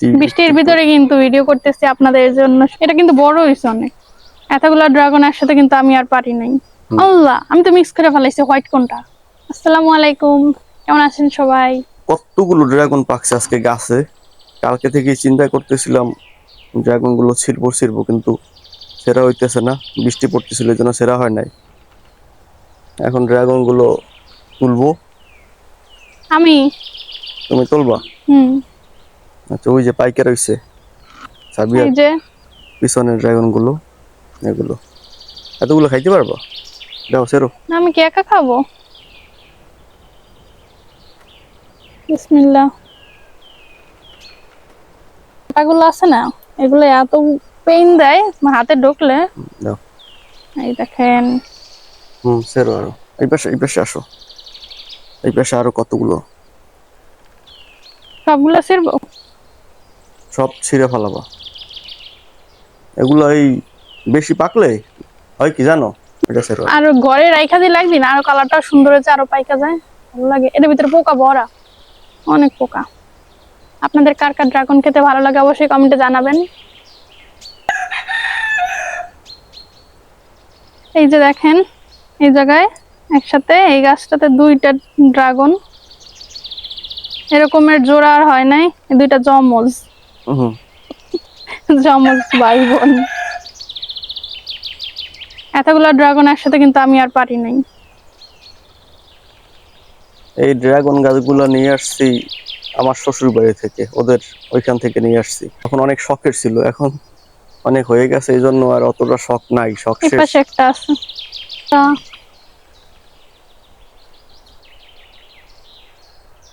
বৃষ্টি বৃষ্টির ভিতরে কিন্তু ভিডিও করতেছি আপনাদের জন্য। এটা কিন্তু বড় হয়েছে অনেক। এতগুলো ড্রাগন একসাথে কিন্তু আমি আর পারি নাই। আল্লাহ আমি তো মিক্স করে ফেলাইছি হোয়াইট কোনটা? আসসালামু আলাইকুম কেমন আছেন সবাই? কতগুলো ড্রাগন পাকছে আজকে গাছে? কালকে থেকে চিন্তা করতেছিলাম ড্রাগনগুলো ছিড়বো ছিড়বো কিন্তু সেরা হইতেছে না। বৃষ্টি পড়তেছিল জন্য সেরা হয় নাই। এখন ড্রাগনগুলো তুলবো। আমি। তুমি তুলবা? হুম। আচ্ছা ওই যে পাইকার এই যে। পিছনের ড্রাগনগুলো এগুলো। এতগুলো খাইতে পারবা? দাও সেরো। আমি কি একা খাব? বিসমিল্লাহ। এগুলো আছে না? এগুলো এত পেইন দেয় হাতে ঢুকলে। দাও। এই দেখেন। হুম সেরো আরও। এই পাশে এই পাশে আসো। এই পাশে আরও কতগুলো? সবগুলো ছিড়বো সব ছিঁড়ে ফেলাবা। এগুলো এই বেশি পাকলে হয় কি জানো? আর ঘরে রাইখা দিয়ে লাগবি না? আরও কালারটা সুন্দর হয়েছে, আরও পাইকা যায়। ভালো লাগে। ভিতরে পোকা ভরা। অনেক পোকা। আপনাদের কার কার ড্রাগন খেতে ভালো লাগে অবশ্যই কমেন্টে জানাবেন। এই যে দেখেন, এই জায়গায় একসাথে এই গাছটাতে দুইটা ড্রাগন। এরকমের জোড়া আর হয় নাই দুইটা জমজ। জমজ ভাই বোন এতগুলো ড্রাগন একসাথে কিন্তু আমি আর পারি নাই। এই ড্রাগন গাছগুলো নিয়ে আসছি আমার শ্বশুর বাড়ি থেকে ওদের ওইখান থেকে নিয়ে আসছি। তখন অনেক শখের ছিল এখন অনেক হয়ে গেছে এই জন্য আর অতটা শখ নাই শখ শেষ। একটা আছে।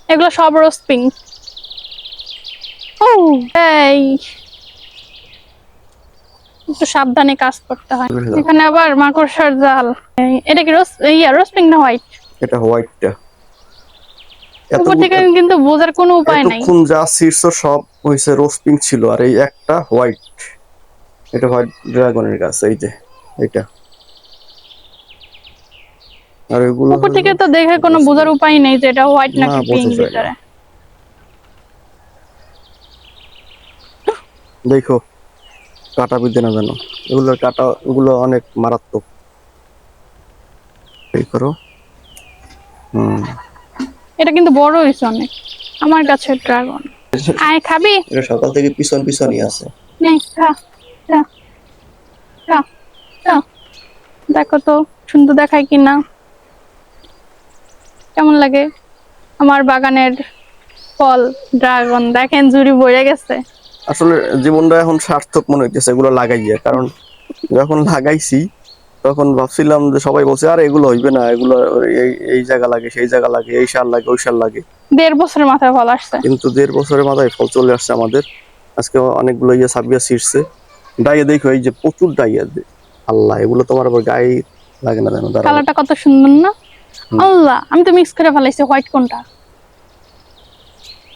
এগুলো সব রোজ পিঙ্ক এই। একটু সাবধানে কাজ করতে হয়। এখানে আবার মাকড়সার জাল। এটা কি রোজ ইয়া রোজ না হোয়াইট? এটা হোয়াইটটা। উপর থেকে কিন্তু বোঝার কোনো উপায় নাই। এতক্ষণ যা শীর্ষ সব হয়েছে রোজ ছিল আর এই একটা হোয়াইট। এটা হোয়াইট ড্রাগনের গাছ এই যে এটা আর এগুলো উপর থেকে তো দেখে কোনো বোঝার উপায় নেই যে এটা হোয়াইট নাকি পিঙ্ক ভিতরে। দেখো কাটা বিদ্যে না জানো। এগুলোর কাটা গুলো অনেক মারাত্মক। এই করো। হুম। এটা কিন্তু বড় হয়েছে অনেক। আমার কাছে ড্রাগন। আয় খাবি? এটা সকাল থেকে পিছন পিছনই আছে। নে খা খা খা খা। দেখো তো সুন্দর দেখায় কিনা। কেমন লাগে? আমার বাগানের ফল ড্রাগন দেখেন জুড়ি ভরে গেছে। আসলে জীবনটা এখন সার্থক মনে হইতেছে এগুলো লাগাইয়া। কারণ যখন লাগাইছি তখন ভাবছিলাম যে সবাই বলছে আর এগুলো হইবে না এগুলো এই জায়গা লাগে সেই জায়গা লাগে এই সার লাগে ওই সার লাগে। দেড় বছরের মাথায় ফল আসছে। কিন্তু দেড় বছরের মাথায় ফল চলে আসছে আমাদের। আজকে অনেকগুলো ইয়ে সাবিয়া ছিঁড়ছে। ডাইয়া দেখো এই যে প্রচুর ডাইয়া আল্লাহ এগুলো তোমার আবার গায়ে লাগে না জানো কালারটা কত সুন্দর না? আল্লাহ আমি তো মিক্স করে ফেলাইছি হোয়াইট কোনটা?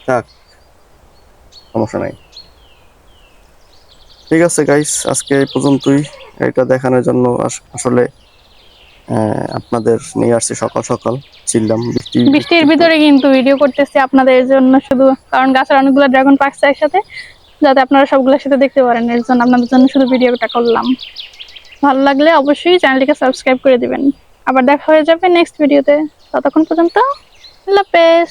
থাক সমস্যা নাই। ঠিক আছে গাইস আজকে এই পর্যন্তই। এটা দেখানোর জন্য আসলে আপনাদের নিয়ে আসছি সকাল সকাল। ছিলাম বৃষ্টি বৃষ্টির ভিতরে কিন্তু ভিডিও করতেছি আপনাদের জন্য শুধু, কারণ গাছের অনেকগুলো ড্রাগন পাকছে একসাথে, যাতে আপনারা সবগুলোর সাথে দেখতে পারেন। এর জন্য আপনাদের জন্য শুধু ভিডিওটা করলাম। ভালো লাগলে অবশ্যই চ্যানেলটিকে সাবস্ক্রাইব করে দিবেন। আবার দেখা হয়ে যাবে নেক্সট ভিডিওতে ততক্ষণ পর্যন্ত, আল্লাহ হাফেজ।